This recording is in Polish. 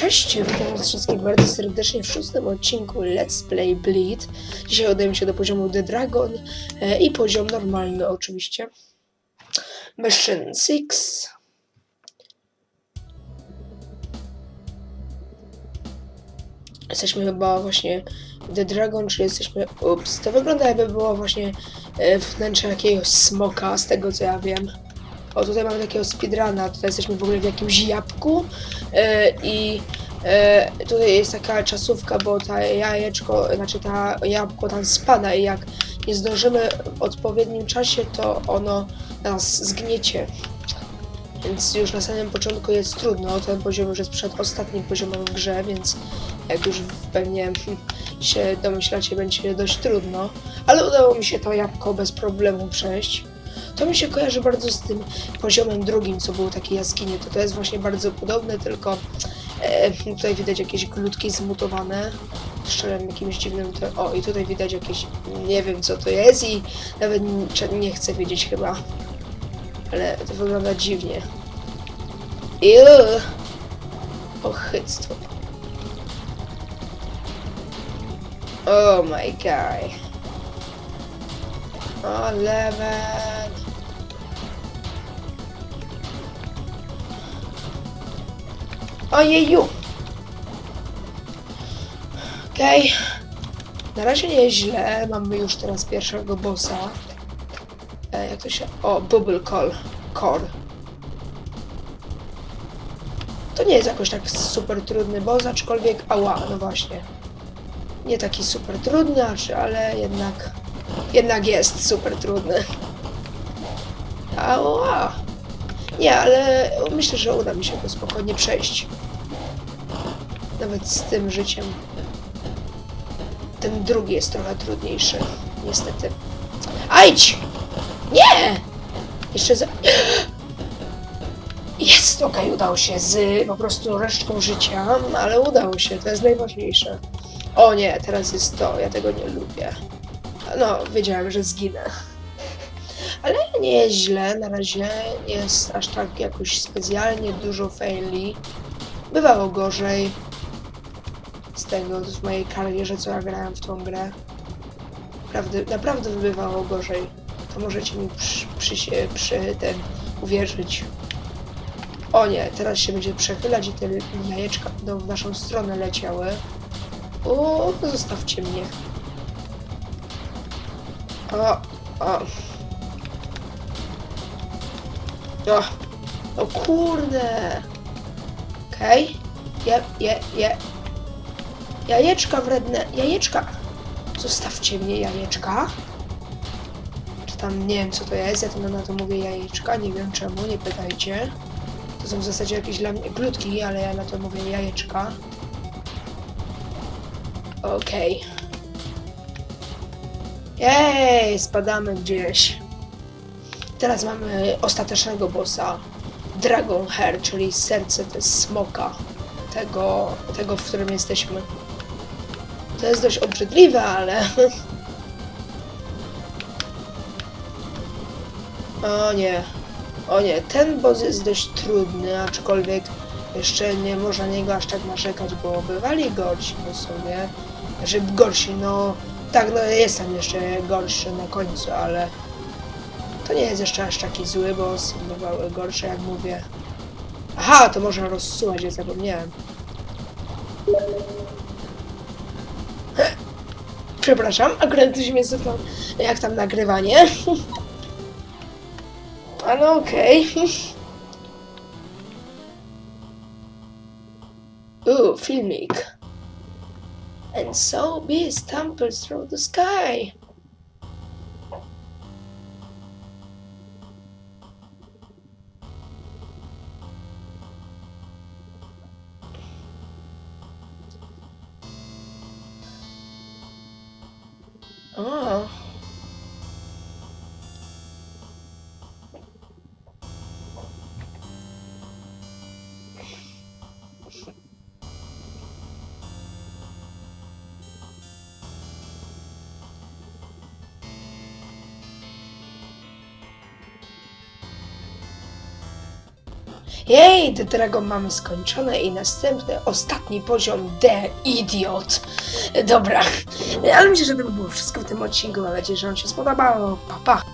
Cześć, witam was wszystkich bardzo serdecznie w szóstym odcinku Let's Play Bleed. Dzisiaj udajemy się do poziomu The Dragon e, i poziom normalny oczywiście. Mission 6. Jesteśmy chyba właśnie The Dragon, czyli jesteśmy... Ups, to wygląda jakby było właśnie e, wnętrze jakiegoś smoka, z tego co ja wiem. O, tutaj mamy takiego speedruna, tutaj jesteśmy w ogóle w jakimś jabłku e, i e, tutaj jest taka czasówka, bo ta jajeczko, znaczy ta jabłko tam spada i jak nie zdążymy w odpowiednim czasie, to ono nas zgniecie. Więc już na samym początku jest trudno, ten poziom już jest przed ostatnim poziomem w grze, więc jak już pewnie się domyślacie, będzie dość trudno. Ale udało mi się to jabłko bez problemu przejść. To mi się kojarzy bardzo z tym poziomem drugim, co był taki jaskinie. To to jest właśnie bardzo podobne, tylko e, tutaj widać jakieś glutki zmutowane. Strzelam jakimś dziwnym... O, i tutaj widać jakieś... Nie wiem, co to jest i nawet nie, chcę wiedzieć chyba. Ale to wygląda dziwnie. Iu! Ochyctwo. Oh my god. O, level. Ojeju. Okej. Na razie nie jest źle. Mamy już teraz pierwszego bossa. E, jak to się... O, Bubble Call. Core. To nie jest jakoś tak super trudny boss, aczkolwiek... Ała, no właśnie. Nie taki super trudny, ale jednak... Jednak jest super trudny. Ała. Nie, ale myślę, że uda mi się go spokojnie przejść. Nawet z tym życiem. Ten drugi jest trochę trudniejszy, niestety. Ajdź! Nie! Jeszcze za... Jest, okej, udało się z po prostu resztką życia, ale udało się, to jest najważniejsze. O nie, teraz jest to, ja tego nie lubię. No, wiedziałem, że zginę. Ale nie jest źle, na razie nie jest aż tak jakoś specjalnie dużo faili. Bywało gorzej z tego w mojej karierze, co ja grałem w tą grę. Naprawdę, naprawdę bywało gorzej. To możecie mi przy, przy, przy ten uwierzyć. O nie, teraz się będzie przechylać i te jajeczka będą w naszą stronę leciały. O, zostawcie mnie. O, o. O, o kurde. Okej. Je, je, je. Jajeczka wredne, jajeczka. Zostawcie mnie, jajeczka. Czy tam, nie wiem co to jest, ja to na to mówię jajeczka, nie wiem czemu, nie pytajcie. To są w zasadzie jakieś dla mnie glutki, ale ja na to mówię jajeczka. Okej. Jej, spadamy gdzieś. Teraz mamy ostatecznego bossa. Dragon Hair, czyli serce jest smoka. Tego, tego, w którym jesteśmy. To jest dość obrzydliwe, ale... O nie. O nie, ten boss jest dość trudny, aczkolwiek jeszcze nie można na niego aż tak narzekać, bo bywali gorsi po sobie. Znaczy gorsi, no... Tak, no jestem jeszcze gorszy na końcu, ale... To nie jest jeszcze aż taki zły boss, bywały gorsze jak mówię. Aha, to można rozsuwać, ja zapomniałem. Przepraszam, akurat coś mnie zapytał, jak tam nagrywanie. Ale okej. Ooh, filmik. And so beast tumbles through the sky. O. Jej, do tego mamy skończone i następny, ostatni poziom D, idiot. Dobra, ale myślę, że to by było wszystko w tym odcinku. Mam nadzieję, że Wam się spodobało. Pa, pa.